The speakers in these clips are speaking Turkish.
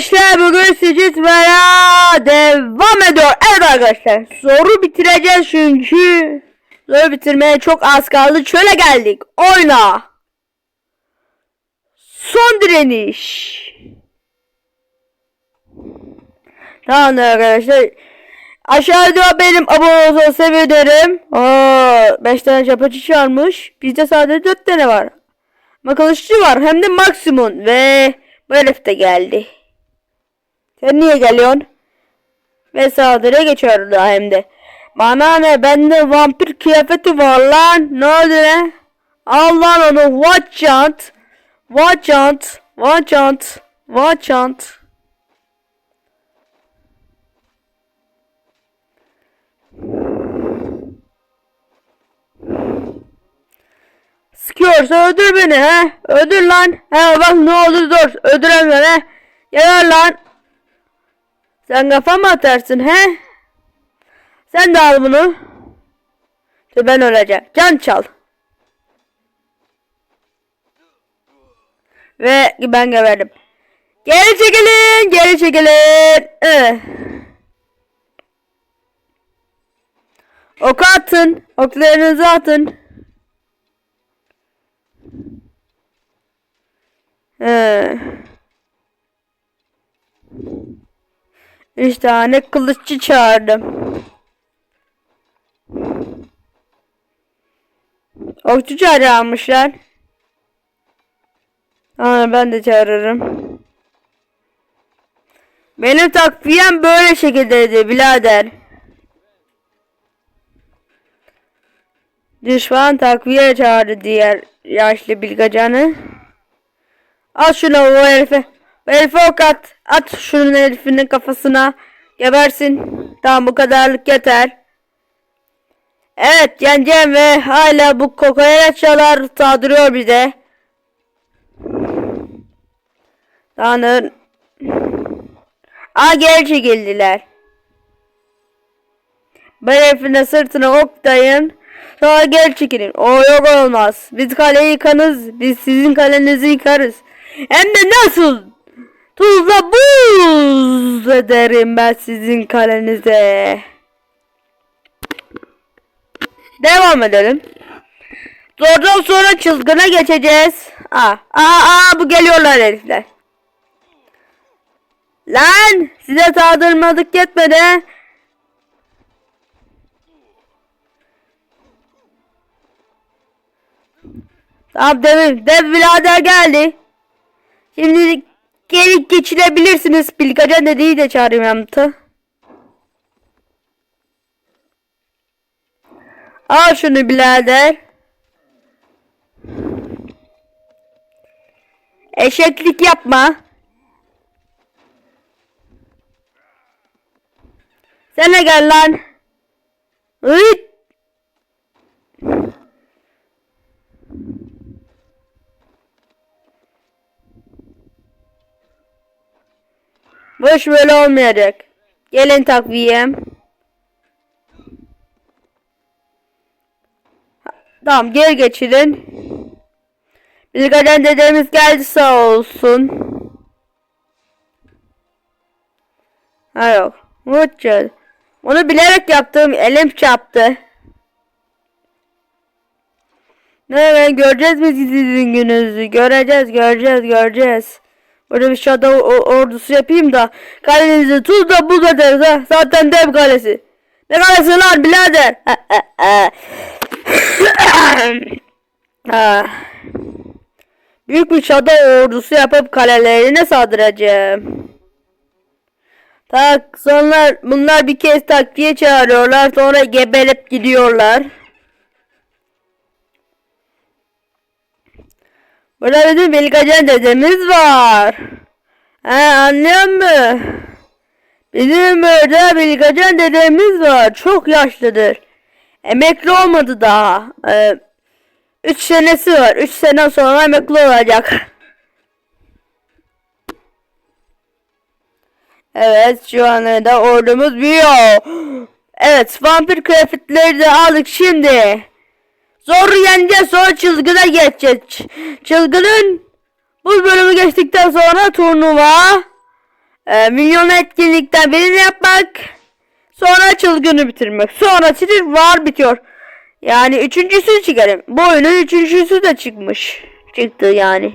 arkadaşlar bugün Sicitma'ya devam ediyor. Evet arkadaşlar zoru bitireceğiz çünkü zoru bitirmeye çok az kaldı. Şöyle geldik. Oyna. Son direniş. Tamam arkadaşlar. Aşağıda benim abone olsa sevinirim. Oo, 5 tane çapaçı çağırmış. Bizde sadece 4 tane var. Ama kılıççı var hem de maksimum ve bu herif de geldi. Sen niye geliyorsun? Ve saldırıya geçiyor hem de. Bana ne bende vampir kıyafeti var lan. Ne oldu ne? Al lan onu watch out. Watch out. Watch out. Watch out. Sıkıyorsa öldür beni he. Öldür lan. He bak ne olur dur. Öldüremiyor he. Gel lan. Sen kafa mı atarsın he? Sen de al bunu. Dur ben öleceğim. Can çal. Ve ben geberdim. Geri çekilin. Geri çekilin. Eh. Oku atın. Oklarınızı atın. He. Üç tane kılıççı çağırdım. Okçu çağırmışlar. Aa, ben de çağırırım. Benim takviyem böyle şekildeydi birader. Düşman takviye çağırdı diğer yaşlı bilgacanı. Al şunu o herife. Herife ok at. At şunun herifinin kafasına. Gebersin. Tamam bu kadarlık yeter. Evet yeneceğim ve hala bu kokoreççalar saldırıyor bize. Tanrı. Aa geri çekildiler. Bu herifine sırtına ok dayın. Sonra geri çekilin. O yok olmaz. Biz kaleyi yıkanız. Biz sizin kalenizi yıkarız. Hem de nasıl? Tuzla buz ederim ben sizin kalenize. Devam edelim. Zordan sonra çılgına geçeceğiz. Aa, aa, aa bu geliyorlar herifler. Lan size saldırmadık yetmedi. Tamam dev, dev birader geldi. Şimdi geri geçirebilirsiniz. Bilgacan dediği de çağırayım yanıtı. Al şunu birader. Eşeklik yapma. De gel lan. Hıt. Bu iş böyle olmayacak. Gelin takviyem. Tamam geri geçirin. Bilgaden dedemiz geldi sağ olsun. Ha yok. Mutlu. Onu bilerek yaptım. Elim çarptı. Ne göreceğiz mi sizin gününüzü? Göreceğiz, göreceğiz, göreceğiz. Burada bir shadow o- ordusu yapayım da kalenizi tuzla buz ederiz ha. Zaten dev kalesi. Ne kalesi lan birader? Büyük bir shadow ordusu yapıp kalelerine saldıracağım. Tak sonra bunlar bir kez takviye çağırıyorlar sonra gebelip gidiyorlar. Burada bizim Bilgacan dedemiz var. He anlıyor musun? Bizim burada Bilgacan dedemiz var. Çok yaşlıdır. Emekli olmadı daha. Ee, üç senesi var. Üç sene sonra emekli olacak. Evet şu anda da ordumuz büyüyor. Evet vampir kıyafetleri de aldık şimdi. Zor yeneceğiz sonra çılgına geçeceğiz. Ç- Çılgının bu bölümü geçtikten sonra turnuva. e, milyon etkinlikten birini yapmak. Sonra çılgını bitirmek. Sonra Street War bitiyor. Yani üçüncüsü çıkarım. Bu oyunun üçüncüsü de çıkmış. Çıktı yani.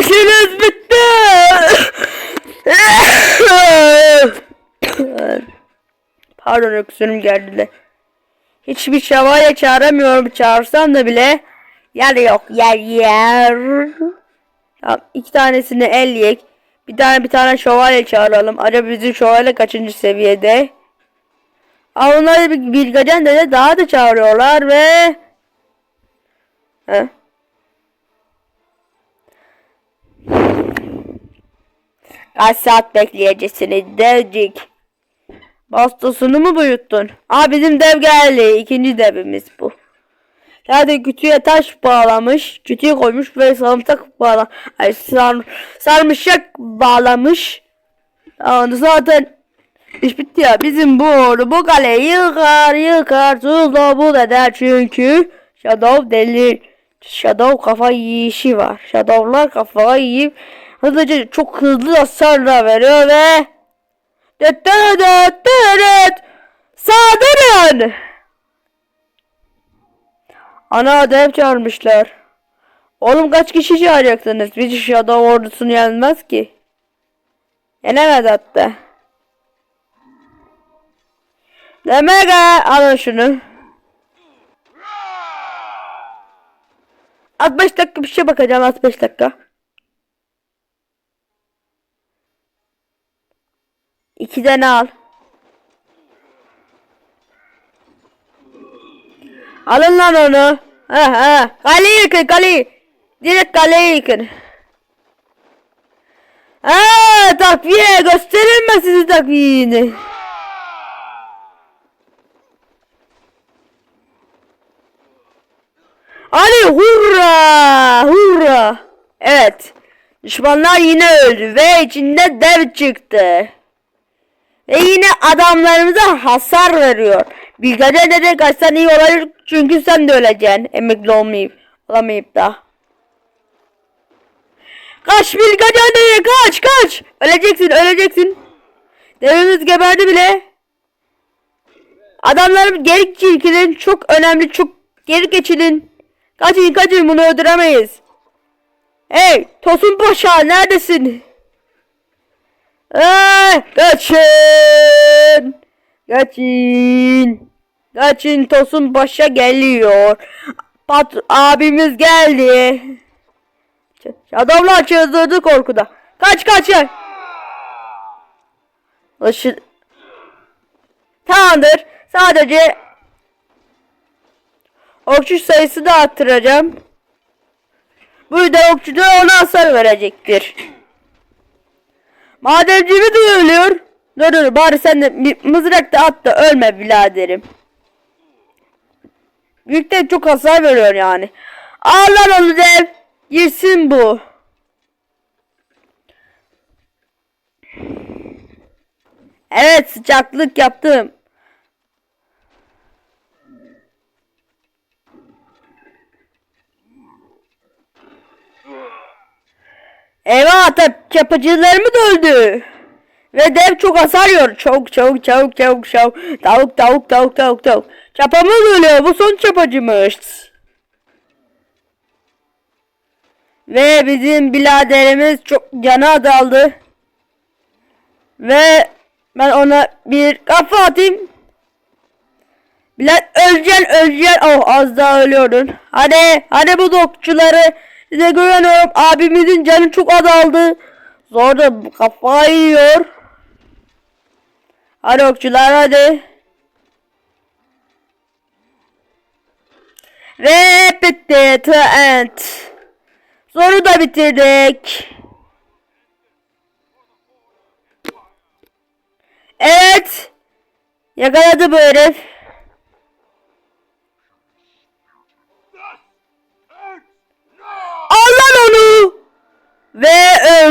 İşiniz bitti. Pardon öksürüm geldi. Hiçbir şövalye çağıramıyorum. Çağırsam da bile yer yok. Yer yer. Tamam iki tanesini elleyek. Bir tane bir tane şövalye çağıralım. Acaba bizim şövalye kaçıncı seviyede? Aa onları bir Bilgecan dede daha da çağırıyorlar ve... He? Kaç saat bekleyeceksiniz devcik? Bastosunu mu buyuttun? Aa bizim dev geldi. İkinci devimiz bu. Zaten kütüğe taş bağlamış. Kütüğü koymuş ve sarımsak bağla ay sar, sarmışak bağlamış. Yani zaten iş bitti ya. Bizim bu ordu bu kaleyi yıkar yıkar tuzla bu eder çünkü Shadow deli Shadow kafa yiyişi var. Shadow'lar kafa yiyip hızlıca çok hızlı hasarla veriyor ve Saldırın! Ana dev çağırmışlar. Oğlum kaç kişi çağıracaksınız? Bir Shadow ordusunu yenmez ki. Yenemez hatta. Demek ha, alın şunu. 65 dakika bir şey bakacağım 65 dakika. İki tane al. Alın lan onu. Ha ha. Kaleyi yıkın kaleyi. Direkt kaleyi yıkın. Ha takviye gösterin mi sizi takviyeni? Hadi hurra hurra. Evet. Düşmanlar yine öldü ve içinde dev çıktı. Ve yine adamlarımıza hasar veriyor. Bilgaca de kaçsan iyi olabilir çünkü sen de öleceksin. Emekli olmayıp, olamayıp da. Kaç Bilgaca dede kaç kaç. Öleceksin öleceksin. Devimiz geberdi bile. Adamlarım geri çekilin. Çok önemli çok geri geçilin. Kaçın kaçın bunu öldüremeyiz. Hey Tosun Paşa neredesin? Aa, kaçın. Kaçın. Kaçın Tosun Paşa geliyor. Pat abimiz geldi. Adamlar çıldırdı korkuda. Kaç kaç kaç. Aşı... Tamamdır. Sadece okçu sayısı da arttıracağım. Burada okçu da ona hasar verecektir. Madencimi de ölüyor. Dur dur bari sen de mızrak da at da ölme biraderim. Büyükten çok hasar veriyor yani. Al lan onu dev. Girsin bu. Evet sıcaklık yaptım. Eyvah atak yapıcılarımı da öldü. Ve dev çok hasar yiyor. Çok çok çok çok çok. Tavuk tavuk tavuk tavuk tavuk. Çapamız ölüyor. Bu son çapacımız. Ve bizim biraderimiz çok cana adaldı. Ve ben ona bir kafa atayım. Bilal öleceksin öleceksin. Oh az daha ölüyordun. Hadi hadi bu dokçuları size güveniyorum. Abimizin canı çok azaldı. Zor da kafayı yiyor. Hadi okçular hadi. Ve bitti. To end. Zoru da bitirdik. Evet. Yakaladı bu herif.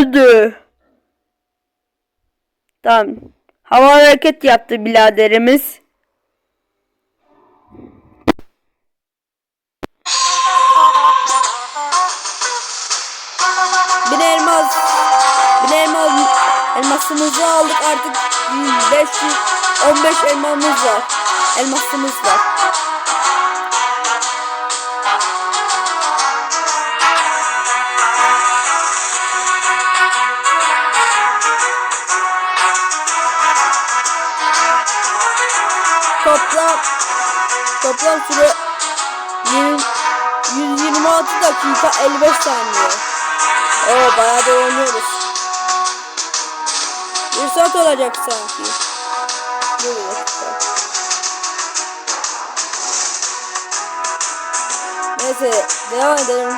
Öldü. Tamam. Hava hareket yaptı biraderimiz. Bir elmas. Bir elmas. Elmasımızı aldık artık 515 elmamız var. Elmasımız var. 126 dakika 55 saniye. Oo bayağı da oynuyoruz. Bir saat olacak sanki. Bir dakika. Neyse devam edelim.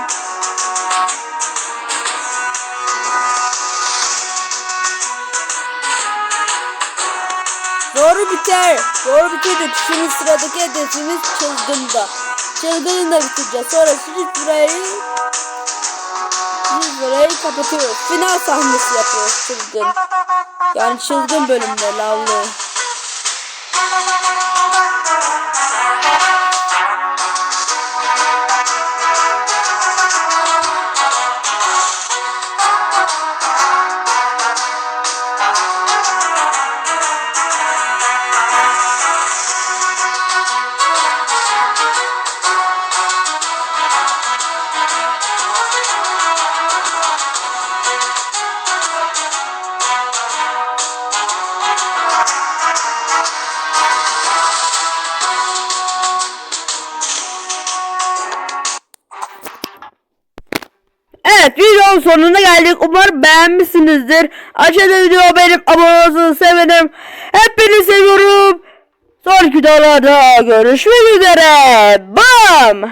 Doğru biter. Doğru bitirdik. Şimdi sıradaki hedefimiz çılgında. Çılgını da bitireceğiz. Sonra siz burayı biz burayı kapatıyoruz. Final sahnesi yapıyoruz çılgın. Yani çılgın bölümde lavlı. Evet videonun sonuna geldik. Umarım beğenmişsinizdir. Aşağıda video benim abone olursanız sevinirim. Hepinizi seviyorum. Sonraki videolarda görüşmek üzere. Bam.